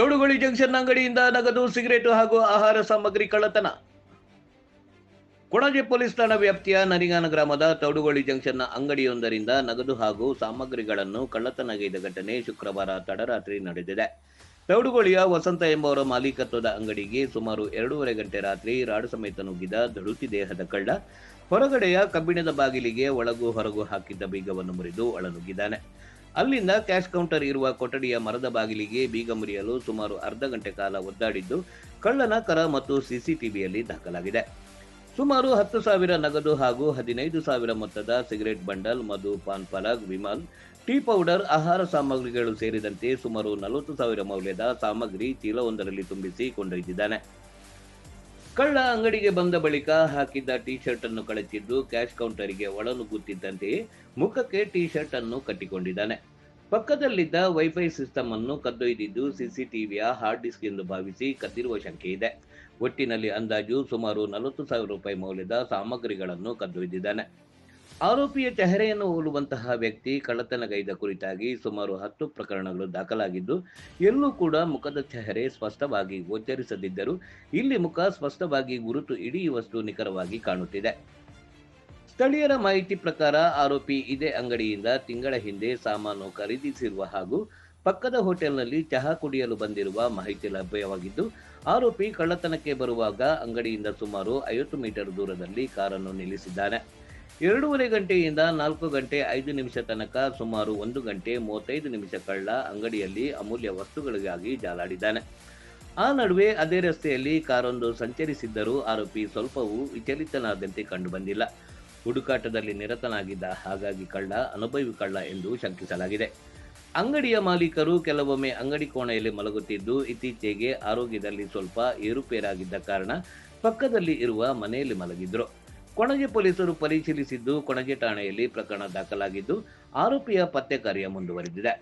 ತೊಡುಗೊಳಿ junction ಅಂಗಡಿಯಿಂದ ನಗದು, cigarette ಹಾಗೂ ಆಹಾರ ಸಾಮಗ್ರಿ ಕಳ್ಳತನ. ಕೊಣಜೆ ಪೊಲೀಸ್ ಠಾಣಾ ವ್ಯಾಪ್ತಿಯ ನರಿಗಾನ ಗ್ರಾಮದ ತೌಡುಗೊಳಿ ಜಂಕ್ಷನ್ನ ಅಂಗಡಿಯೊಂದರಿಂದ ನಗದು ಹಾಗೂ ಸಾಮಗ್ರಿಗಳನ್ನು ಕಳ್ಳತನಗೈದ ಘಟನೆ ಶುಕ್ರವಾರ ತಡರಾತ್ರಿ ನಡೆದಿದೆ. ತೌಡುಗೋಳಿಯ ವಸಂತ ಎಂಬವರ ಮಾಲೀಕತ್ವದ ಅಂಗಡಿಗೆ ಸುಮಾರು ಎರಡೂವರೆ ಗಂಟೆ ರಾತ್ರಿ ರಾಡು ಸಮೇತ ನುಗ್ಗಿದ ದಡುತಿ ದೇಹದ ಕಳ್ಳ, ಹೊರಗಡೆಯ ಕಬ್ಬಿಣದ ಬಾಗಿಲಿಗೆ ಒಳಗು ಹೊರಗು ಹಾಕಿದ್ದ ಬೀಗವನ್ನು ಮುರಿದು ಒಳನುಗ್ಗಿದ್ದಾನೆ ಅಲ್ಲಿಂದ ಕ್ಯಾಶ್ ಕೌಂಟರ್ ಇರುವ ಕೊಠಡಿಯ ಮರದ ಬಾಗಿಲಿಗೆ ಬೀಗ ಮುರಿಯಲು ಸುಮಾರು ಅರ್ಧ ಗಂಟೆ ಕಾಲ ಒದ್ದಾಡಿದ್ದು ಕಳ್ಳನ ಕರ ಮತ್ತು ಸಿಸಿಟಿವಿಯಲ್ಲಿ ದಾಖಲಾಗಿದೆ. ಸುಮಾರು ಹತ್ತು ಸಾವಿರ ನಗದು ಹಾಗೂ ಹದಿನೈದು ಸಾವಿರ ಮೊತ್ತದ ಸಿಗರೆಟ್ ಬಂಡಲ್ ಮಧು ಪಾನ್, ಪಲಗ್, ವಿಮಲ್, ಟೀ ಪೌಡರ್, ಆಹಾರ ಸಾಮಗ್ರಿಗಳು ಸೇರಿದಂತೆ ಸುಮಾರು ನಲವತ್ತು ಸಾವಿರ ಮೌಲ್ಯದ ಸಾಮಗ್ರಿ ಚೀಲವೊಂದರಲ್ಲಿ ತುಂಬಿಸಿ ಕೊಂಡೊಯ್ದಿದ್ದಾನೆ. ಕಳ್ಳ ಅಂಗಡಿಗೆ ಬಂದ ಬಳಿಕ ಹಾಕಿದ್ದ ಟಿ ಶರ್ಟ್ ಅನ್ನು ಕಳಚಿದ್ದು ಕ್ಯಾಶ್ ಕೌಂಟರಿಗೆ ಒಳನುಗ್ಗುತ್ತಿದ್ದಂತೆಯೇ ಮುಖಕ್ಕೆ ಟಿ ಶರ್ಟ್ ಅನ್ನು ಕಟ್ಟಿಕೊಂಡಿದ್ದಾನೆ. ಪಕ್ಕದಲ್ಲಿದ್ದ ವೈಫೈ ಸಿಸ್ಟಮ್ ಅನ್ನು ಕದ್ದೊಯ್ದಿದ್ದು ಸಿಸಿಟಿವಿಯ ಹಾರ್ಡ್ ಡಿಸ್ಕ್ ಎಂದು ಭಾವಿಸಿ ಕದ್ದಿರುವ ಶಂಕೆ ಇದೆ. ಒಟ್ಟಿನಲ್ಲಿ ಅಂದಾಜು ಸುಮಾರು ನಲವತ್ತು ಸಾವಿರ ರೂಪಾಯಿ ಮೌಲ್ಯದ ಸಾಮಗ್ರಿಗಳನ್ನು ಕದ್ದೊಯ್ದಿದ್ದಾನೆ. ಆರೋಪಿಯ ಚೆಹರೆಯನ್ನು ಹೋಲುವಂತಹ ವ್ಯಕ್ತಿ ಕಳ್ಳತನಗೈದ ಕುರಿತಾಗಿ ಸುಮಾರು ಹತ್ತು ಪ್ರಕರಣಗಳು ದಾಖಲಾಗಿದ್ದು, ಎಲ್ಲೂ ಕೂಡ ಮುಖದ ಚೆಹರೆ ಸ್ಪಷ್ಟವಾಗಿ ಗೋಚರಿಸದಿದ್ದರೂ, ಇಲ್ಲಿ ಮುಖ ಸ್ಪಷ್ಟವಾಗಿ ಗುರುತು ಹಿಡಿಯುವಷ್ಟು ನಿಖರವಾಗಿ ಕಾಣುತ್ತಿದೆ. ಸ್ಥಳೀಯರ ಮಾಹಿತಿ ಪ್ರಕಾರ ಆರೋಪಿ ಇದೇ ಅಂಗಡಿಯಿಂದ ತಿಂಗಳ ಹಿಂದೆ ಸಾಮಾನು ಖರೀದಿಸಿರುವ ಹಾಗೂ ಪಕ್ಕದ ಹೋಟೆಲ್ನಲ್ಲಿ ಚಹಾ ಕುಡಿಯಲು ಬಂದಿರುವ ಮಾಹಿತಿ ಲಭ್ಯವಾಗಿದ್ದು, ಆರೋಪಿ ಕಳ್ಳತನಕ್ಕೆ ಬರುವಾಗ ಅಂಗಡಿಯಿಂದ ಸುಮಾರು ಐವತ್ತು ಮೀಟರ್ ದೂರದಲ್ಲಿ ಕಾರನ್ನು ನಿಲ್ಲಿಸಿದ್ದಾನೆ. ಎರಡೂವರೆ ಗಂಟೆಯಿಂದ ನಾಲ್ಕು ಗಂಟೆ ಐದು ನಿಮಿಷ ತನಕ ಸುಮಾರು ಒಂದು ಗಂಟೆ ಮೂವತ್ತೈದು ನಿಮಿಷ ಕಳ್ಳ ಅಂಗಡಿಯಲ್ಲಿ ಅಮೂಲ್ಯ ವಸ್ತುಗಳಿಗಾಗಿ ಜಾಲಾಡಿದ್ದಾನೆ. ಆ ನಡುವೆ ಅದೇ ರಸ್ತೆಯಲ್ಲಿ ಕಾರೊಂದು ಸಂಚರಿಸಿದ್ದರೂ ಆರೋಪಿ ಸ್ವಲ್ಪವೂ ವಿಚಲಿತನಾದಂತೆ ಕಂಡುಬಂದಿಲ್ಲ. ಹುಡುಕಾಟದಲ್ಲಿ ನಿರತನಾಗಿದ್ದ ಹಾಗಾಗಿ ಕಳ್ಳ ಅನುಭವಿ ಕಳ್ಳ ಎಂದು ಶಂಕಿಸಲಾಗಿದೆ. ಅಂಗಡಿಯ ಮಾಲೀಕರು ಕೆಲವೊಮ್ಮೆ ಅಂಗಡಿ ಕೋಣೆಯಲ್ಲಿ ಮಲಗುತ್ತಿದ್ದು ಇತ್ತೀಚೆಗೆ ಆರೋಗ್ಯದಲ್ಲಿ ಸ್ವಲ್ಪ ಏರುಪೇರಾಗಿದ್ದ ಕಾರಣ ಪಕ್ಕದಲ್ಲಿ ಇರುವ ಮನೆಯಲ್ಲಿ ಮಲಗಿದ್ರು. ಕೊಣಜೆ ಪೊಲೀಸರು ಪರಿಶೀಲಿಸಿದ್ದು ಕೊಣಜೆ ಠಾಣೆಯಲ್ಲಿ ಪ್ರಕರಣ ದಾಖಲಾಗಿದ್ದು ಆರೋಪಿಯ ಪತ್ತೆ ಕಾರ್ಯ ಮುಂದುವರೆದಿದೆ.